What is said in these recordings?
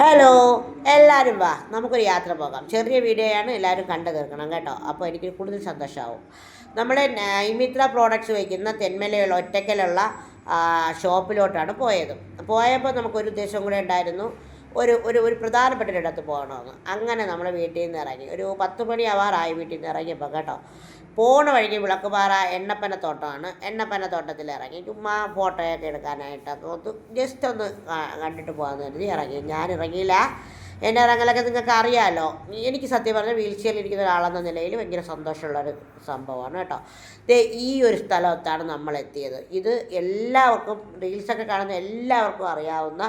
Hello എല്ലാവരും വാ. നമുക്കൊരു യാത്ര പോകാം. ചെറിയ വീഡിയോയാണ് എല്ലാവരും കണ്ടു തീർക്കണം കേട്ടോ. അപ്പോൾ എനിക്ക് കൂടുതൽ സന്തോഷമാവും. നമ്മുടെ നൈമിത്ര പ്രോഡക്റ്റ്സ് വയ്ക്കുന്ന തെന്മലയുള്ള ഒറ്റക്കലുള്ള ഷോപ്പിലോട്ടാണ് പോയത്. പോയപ്പോൾ നമുക്കൊരു ഉദ്ദേശം കൂടെ ഉണ്ടായിരുന്നു. ഒരു ഒരു ഒരു പ്രധാനപ്പെട്ട ഒരിടത്ത് പോകണമെന്ന്. അങ്ങനെ നമ്മൾ വീട്ടിൽ നിന്ന് ഇറങ്ങി. ഒരു പത്ത് മണി ആവാറായി വീട്ടിൽ നിന്ന് ഇറങ്ങിയപ്പോൾ കേട്ടോ. പോണ വഴിക്ക് വിളക്കുപാറ എണ്ണപ്പനത്തോട്ടമാണ് എണ്ണപ്പനത്തോട്ടത്തിൽ ഇറങ്ങി ചുമ്മാ ഫോട്ടോയൊക്കെ എടുക്കാനായിട്ടൊക്കെ ഒന്ന് ജസ്റ്റ് ഒന്ന് കണ്ടിട്ട് പോകാമെന്ന് കരുതി ഇറങ്ങി. ഞാൻ ഇറങ്ങിയില്ല. എന്റെ ഇറങ്ങലൊക്കെ നിങ്ങൾക്ക് അറിയാമല്ലോ എനിക്ക് സത്യം പറഞ്ഞാൽ വീൽ ചെയറിൽ ഇരിക്കുന്ന ഒരാളെന്ന നിലയിൽ ഭയങ്കര സന്തോഷമുള്ളൊരു സംഭവമാണ് കേട്ടോ. ദേ ഈ ഒരു സ്ഥലത്താണ് നമ്മൾ എത്തിയത് ഇത് എല്ലാവർക്കും റീൽസൊക്കെ കാണുന്ന എല്ലാവർക്കും അറിയാവുന്ന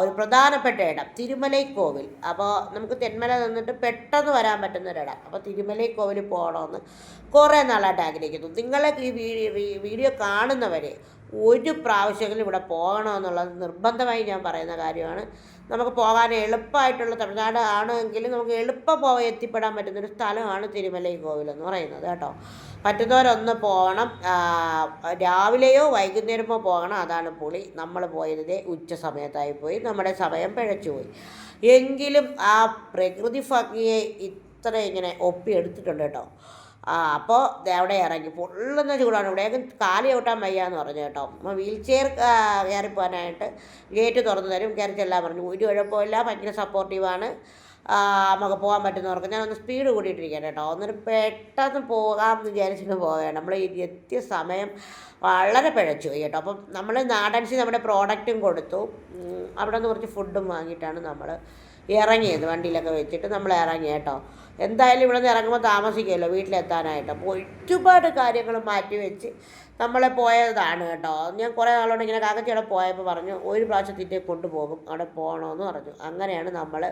ഒരു പ്രധാനപ്പെട്ട ഇടം തിരുമലൈക്കോവിൽ. അപ്പോൾ നമുക്ക് തെന്മല നിന്നിട്ട് പെട്ടെന്ന് വരാൻ പറ്റുന്ന ഒരിടം അപ്പോൾ തിരുമലൈക്കോവിൽ പോകണമെന്ന് കുറേ നാളായിട്ട് ആഗ്രഹിക്കുന്നു. നിങ്ങളെ ഈ വീഡിയോ കാണുന്നവർ ഒരു പ്രാവശ്യമെങ്കിലും ഇവിടെ പോകണമെന്നുള്ളത് നിർബന്ധമായി ഞാൻ പറയുന്ന കാര്യമാണ്. നമുക്ക് പോകാൻ എളുപ്പമായിട്ടുള്ള തമിഴ്നാട് ആണെങ്കിൽ നമുക്ക് എളുപ്പം പോയി എത്തിപ്പെടാൻ പറ്റുന്നൊരു സ്ഥലമാണ് തിരുമലൈ കോവിൽ എന്ന് പറയുന്നത് കേട്ടോ. പറ്റുന്നവരൊന്ന് പോകണം. രാവിലെയോ വൈകുന്നേരമോ പോകണം. അതാണ് പുളി. നമ്മൾ പോയത് ഉച്ച സമയത്തായി പോയി. നമ്മുടെ സമയം പിഴച്ചു പോയി. എങ്കിലും ആ പ്രകൃതി ഭംഗിയെ ഇത്ര ഇങ്ങനെ ഒപ്പിയെടുത്തിട്ടുണ്ട് കേട്ടോ. ആ അപ്പോൾ അവിടെ ഇറങ്ങി. പൊള്ളുന്ന ചൂടാണ്. ഇവിടെയൊക്കെ കാൽ ചവിട്ടാൻ വയ്യ എന്ന് പറഞ്ഞു കേട്ടോ. വീൽ ചെയർ കയറി പോകാനായിട്ട് ഗേറ്റ് തുറന്നു തരും. കയറി ചെല്ലാൻ പറഞ്ഞു. ഒരു കുഴപ്പമില്ല ഭയങ്കര സപ്പോർട്ടീവാണ് നമുക്ക് പോകാൻ പറ്റുന്നവർക്ക്. ഞാനൊന്ന് സ്പീഡ് കൂടിയിട്ടിരിക്കാം കേട്ടോ. ഒന്നൊരു പെട്ടെന്ന് പോകാമെന്ന് വിചാരിച്ചിട്ട് പോവുകയാണ്. നമ്മൾ ഈ എത്തിയ സമയം വളരെ പിഴച്ചു പോയി കേട്ടോ. അപ്പം നമ്മൾ നാടൻസി നമ്മുടെ പ്രോഡക്റ്റും കൊടുത്തു. അവിടെ നിന്ന് കുറച്ച് ഫുഡും വാങ്ങിയിട്ടാണ് നമ്മൾ ഇറങ്ങിയത്. വണ്ടിയിലൊക്കെ വെച്ചിട്ട് നമ്മൾ ഇറങ്ങി കേട്ടോ. എന്തായാലും ഇവിടെ നിന്ന് ഇറങ്ങുമ്പോൾ താമസിക്കുമല്ലോ വീട്ടിലെത്താനായിട്ട്. അപ്പോൾ ഒരുപാട് കാര്യങ്ങൾ മാറ്റി വെച്ച് നമ്മളെ പോയതാണ് കേട്ടോ. ഞാൻ കുറേ നാളോട് ഇങ്ങനെ കാക്കച്ചിയുടെ പോയപ്പോൾ പറഞ്ഞു ഒരു പ്രാവശ്യത്തിന്റെ കൊണ്ടുപോകും. അവിടെ പോകണമെന്ന് പറഞ്ഞു. അങ്ങനെയാണ് നമ്മൾ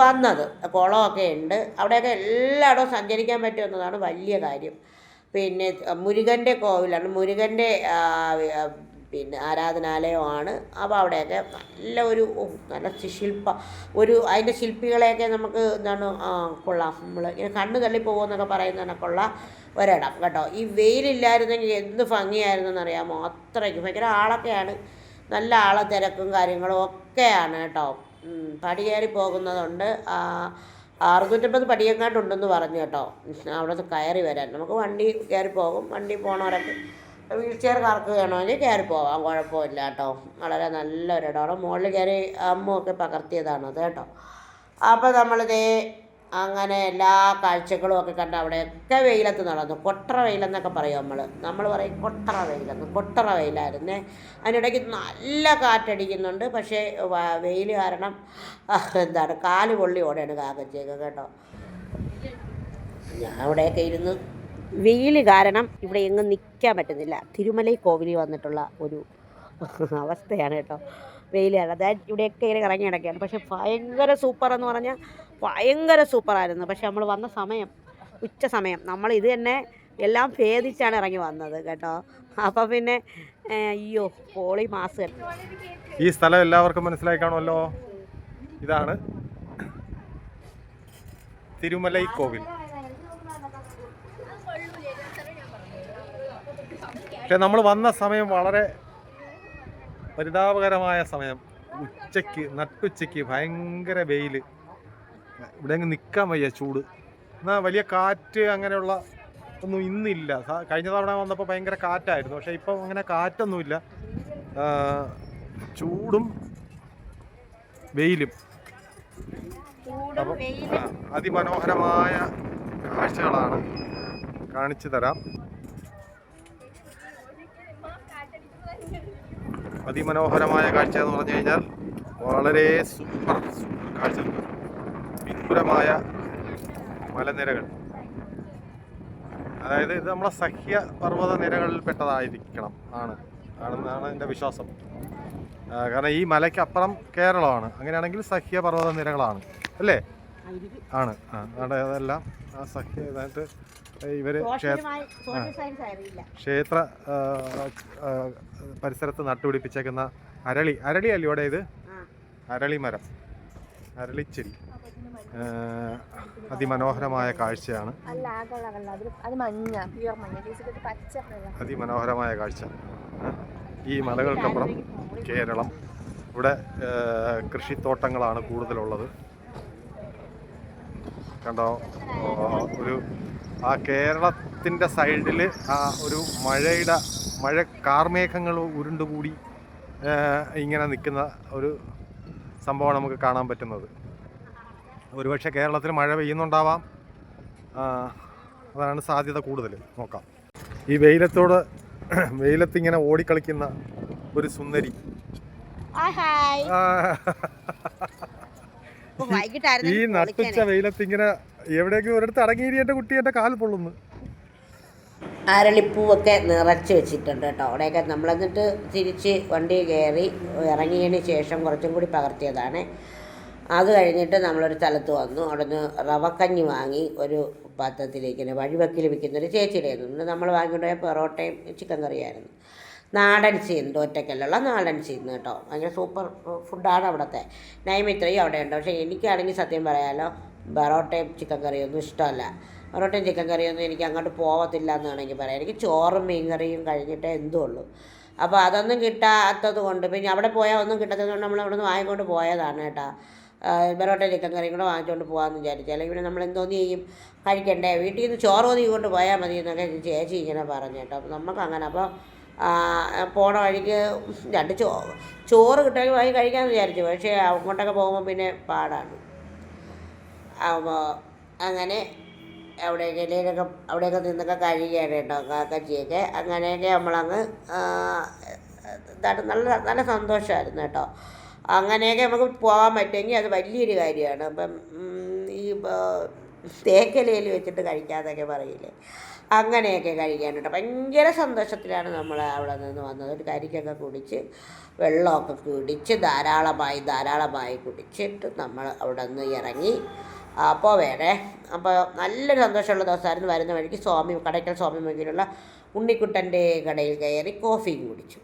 വന്നത്. കുളമൊക്കെ ഉണ്ട്. അവിടെയൊക്കെ എല്ലായിടവും സഞ്ചരിക്കാൻ പറ്റുമെന്നതാണ് വലിയ കാര്യം. പിന്നെ മുരുകന്റെ കോവിലാണ്. മുരുകന്റെ പിന്നെ ആരാധനാലയമാണ് അപ്പോൾ അവിടെയൊക്കെ നല്ല ഒരു നല്ല ശില്പ ഒരു അതിന്റെ ശില്പികളെയൊക്കെ നമുക്ക് എന്താണ് കൊള്ളാം. നമ്മൾ ഇങ്ങനെ കണ്ണ് തള്ളിപ്പോകുമെന്നൊക്കെ പറയുന്നതാണ് കൊള്ളാം ഒരിടം. കേട്ടോ ഈ വെയിലില്ലായിരുന്നെങ്കിൽ എന്ത് ഭംഗിയായിരുന്നെന്ന് അറിയാമോ അത്രയ്ക്ക്. ഭയങ്കര ആളൊക്കെയാണ്. നല്ല ആളെ തിരക്കും കാര്യങ്ങളും ഒക്കെയാണ് കേട്ടോ. പടി കയറി പോകുന്നതുണ്ട്. അറുന്നൂറ്റമ്പത് പടിയെങ്ങാണ്ടുണ്ടെന്ന് പറഞ്ഞു കേട്ടോ. അവിടെ നിന്ന് കയറി വരാൻ. നമുക്ക് വണ്ടി കയറി പോകും. വണ്ടി പോണവരൊക്കെ വീൽ ചെയർകാർക്ക് വേണമെങ്കിൽ കയറി പോകാം കുഴപ്പമില്ല കേട്ടോ. വളരെ നല്ലൊരിടമാണ്. മുകളിൽ കയറി അമ്മയൊക്കെ പകർത്തിയതാണത് കേട്ടോ. അപ്പോൾ നമ്മളിതേ അങ്ങനെ എല്ലാ കാഴ്ചകളും ഒക്കെ കണ്ട് അവിടെയൊക്കെ വെയിലത്ത് നടന്നു. കൊട്ടറ വെയിലെന്നൊക്കെ പറയും നമ്മൾ നമ്മൾ പറയും കൊട്ടറ വെയിലെന്ന്. കൊട്ടറ വെയിലായിരുന്നേ. അതിനിടയ്ക്ക് നല്ല കാറ്റടിക്കുന്നുണ്ട്. പക്ഷേ വെയിൽ കാരണം എന്താണ് കാൽ പൊള്ളി ഓടെയാണ് കാക്കച്ചേക്ക് കേട്ടോ. ഞാൻ അവിടെയൊക്കെ ഇരുന്ന് വെയിൽ കാരണം ഇവിടെ എങ്ങും നിൽക്കാൻ പറ്റുന്നില്ല. തിരുമലൈ കോവിലിൽ വന്നിട്ടുള്ള ഒരു അവസ്ഥയാണ് കേട്ടോ. വെയിൽ കാരണം അതായത് ഇവിടെയൊക്കെ ഇങ്ങനെ ഇറങ്ങി കിടക്കുകയാണ് പക്ഷെ ഭയങ്കര സൂപ്പർ എന്ന് പറഞ്ഞാൽ ഭയങ്കര സൂപ്പറായിരുന്നു പക്ഷേ നമ്മൾ വന്ന സമയം ഉച്ച സമയം. നമ്മൾ ഇത് തന്നെ എല്ലാം ഭേദിച്ചാണ് ഇറങ്ങി വന്നത് കേട്ടോ. അപ്പം പിന്നെ അയ്യോ പോളി മാസ് ഈ സ്ഥലം എല്ലാവർക്കും മനസ്സിലായി കാണുമല്ലോ? ഇതാണ് തിരുമലൈ കോവിൽ. പക്ഷെ നമ്മൾ വന്ന സമയം വളരെ പരിതാപകരമായ സമയം. ഉച്ചയ്ക്ക് നട്ടുച്ചയ്ക്ക് ഭയങ്കര വെയിൽ ഇവിടെ അങ്ങ് നിൽക്കാൻ വയ്യ ചൂട്. എന്നാൽ വലിയ കാറ്റ് അങ്ങനെയുള്ള ഒന്നും ഇന്നില്ല. കഴിഞ്ഞ തവണ വന്നപ്പോൾ ഭയങ്കര കാറ്റായിരുന്നു. പക്ഷേ ഇപ്പം അങ്ങനെ കാറ്റൊന്നുമില്ല. ചൂടും വെയിലും. അപ്പം അതിമനോഹരമായ കാഴ്ചകളാണ് കാണിച്ചു തരാം. അതിമനോഹരമായ കാഴ്ച എന്ന് പറഞ്ഞു കഴിഞ്ഞാൽ വളരെ സൂപ്പർ സൂപ്പർ കാഴ്ചകൾ. വിദൂരമായ മലനിരകൾ. അതായത് ഇത് നമ്മളെ സഹ്യ പർവത നിരകളിൽ പെട്ടതായിരിക്കണം. ആണ്. ആണെന്നാണ് എന്റെ വിശ്വാസം. കാരണം ഈ മലയ്ക്കപ്പുറം കേരളമാണ്. അങ്ങനെയാണെങ്കിൽ സഹ്യ പർവത നിരകളാണ്. അല്ലേ? ആണ്. ആ അവിടെ അതെല്ലാം ആ സഖ്യ ഇതായിട്ട് ഇവർ ക്ഷേത്ര പരിസരത്ത് നട്ടുപിടിപ്പിച്ചേക്കുന്ന അരളി. അരളി അല്ലേ ഇവിടെ ഇത്? അരളി മരം. അരളിച്ചെടി അതിമനോഹരമായ കാഴ്ചയാണ്. അതിമനോഹരമായ കാഴ്ച. ഈ മലകൾക്കപ്പുറം കേരളം. ഇവിടെ കൃഷിത്തോട്ടങ്ങളാണ് കൂടുതലുള്ളത്. കണ്ടോ? ഒരു ആ കേരളത്തിന്റെ സൈഡിൽ ആ ഒരു മഴയുടെ മഴ കാർമേഘങ്ങൾ ഉരുണ്ടുകൂടി ഇങ്ങനെ നിൽക്കുന്ന ഒരു സംഭവമാണ് നമുക്ക് കാണാൻ പറ്റുന്നത്. ഒരുപക്ഷെ കേരളത്തിൽ മഴ പെയ്യുന്നുണ്ടാവാം. അതാണ് സാധ്യത കൂടുതൽ. നോക്കാം. ഈ വെയിലത്തോട് വെയിലത്തിങ്ങനെ ഓടിക്കളിക്കുന്ന ഒരു സുന്ദരി. ഈ നട്ടുച്ച പൊളിക്കാനേ. എവിടെയെങ്കിലും ഒരിടത്ത് അടങ്ങിയിരി എന്റെ കുട്ടി എന്റെ കാൽ പൊള്ളുന്നു. അരളിപ്പൂവൊക്കെ നിറച്ച് വെച്ചിട്ടുണ്ട് കേട്ടോ. അവിടെയൊക്കെ നമ്മളെന്നിട്ട് തിരിച്ച് വണ്ടി കയറി ഇറങ്ങിയതിന് ശേഷം കുറച്ചും കൂടി പകർത്തിയതാണ്. അത് കഴിഞ്ഞിട്ട് നമ്മളൊരു സ്ഥലത്ത് വന്നു. അവിടുന്ന് റവക്കഞ്ഞി വാങ്ങി ഒരു പാത്രത്തിലേക്ക് വഴിവക്കിൽ വിൽക്കുന്ന ഒരു ചേച്ചിയുടെ നിന്ന് നമ്മൾ വാങ്ങിക്കൊണ്ട് പോയ പൊറോട്ടയും ചിക്കൻ കറിയായിരുന്നു. നാടൻ സീന്ന് ഒറ്റക്കല്ലുള്ള നാടൻ സീന്ന് കേട്ടോ. ഭയങ്കര സൂപ്പർ ഫുഡാണ് അവിടുത്തെ. നൈമിത്രയും അവിടെ ഉണ്ട് പക്ഷേ എനിക്കാണെങ്കിൽ സത്യം പറയാലോ പൊറോട്ടയും ചിക്കൻ കറിയൊന്നും ഇഷ്ടമല്ല. പൊറോട്ടയും ചിക്കൻ കറിയൊന്നും എനിക്ക് അങ്ങോട്ട് പോകത്തില്ല എന്ന് വേണമെങ്കിൽ പറയാം. എനിക്ക് ചോറും മീൻ കറിയും കഴിഞ്ഞിട്ടേ എന്തും ഉള്ളൂ അപ്പോൾ അതൊന്നും കിട്ടാത്തത് കൊണ്ട് പിന്നെ അവിടെ പോയാൽ ഒന്നും കിട്ടാത്തത് കൊണ്ട് നമ്മൾ അവിടെ നിന്ന് വാങ്ങിക്കൊണ്ട് പോയതാണ് കേട്ടോ. പൊറോട്ട ചിക്കൻ കറിയും കൂടെ വാങ്ങിച്ചുകൊണ്ട് പോകാമെന്ന് വിചാരിച്ചു. അല്ലെങ്കിൽ പിന്നെ നമ്മൾ എന്തോന്ന് ചെയ്യും? കഴിക്കണ്ടേ? വീട്ടിൽ നിന്ന് ചോറ് ഒതുക്കി കൊണ്ട് പോയാൽ മതി എന്നൊക്കെ ചേച്ചി ഇങ്ങനെ പറഞ്ഞു കേട്ടോ. അപ്പോൾ നമുക്ക് അങ്ങനെ അപ്പോൾ പോണ വഴിക്ക് രണ്ട് ചോ ചോറ് കിട്ടുമെങ്കിൽ വാങ്ങി കഴിക്കാമെന്ന് വിചാരിച്ചു. പക്ഷേ അങ്ങോട്ടൊക്കെ പോകുമ്പോൾ പിന്നെ പാടാണ്. അങ്ങനെ അവിടെയൊക്കെ ഇലയിലൊക്കെ അവിടെയൊക്കെ നിന്നൊക്കെ കഴിയുകയാണ് കേട്ടോ കാക്കച്ചിയൊക്കെ. അങ്ങനെയൊക്കെ നമ്മളങ്ങ് നല്ല നല്ല സന്തോഷമായിരുന്നു കേട്ടോ. അങ്ങനെയൊക്കെ നമുക്ക് പോകാൻ പറ്റുമെങ്കിൽ അത് വലിയൊരു കാര്യമാണ്. അപ്പം ഈ തേക്കലയിൽ വെച്ചിട്ട് കഴിക്കാതൊക്കെ പറയില്ലേ? അങ്ങനെയൊക്കെ കഴിക്കാൻ കേട്ടോ ഭയങ്കര സന്തോഷത്തിലാണ് നമ്മൾ അവിടെ നിന്ന് വന്നത്. ഒരു കരിക്കൊക്കെ കുടിച്ച് വെള്ളമൊക്കെ കുടിച്ച് ധാരാളമായി ധാരാളമായി കുടിച്ചിട്ട് നമ്മൾ അവിടെ നിന്ന് ഇറങ്ങി അപ്പോൾ വേണേ അപ്പോൾ നല്ലൊരു സന്തോഷമുള്ള ദിവസമായിരുന്നു വരുന്ന വഴിക്ക് സ്വാമി കടയ്ക്കൽ സ്വാമി മന്ദിരമുള്ള ഉണ്ണിക്കുട്ടന്റെ കടയിൽ കയറി കോഫിയും കുടിച്ചു.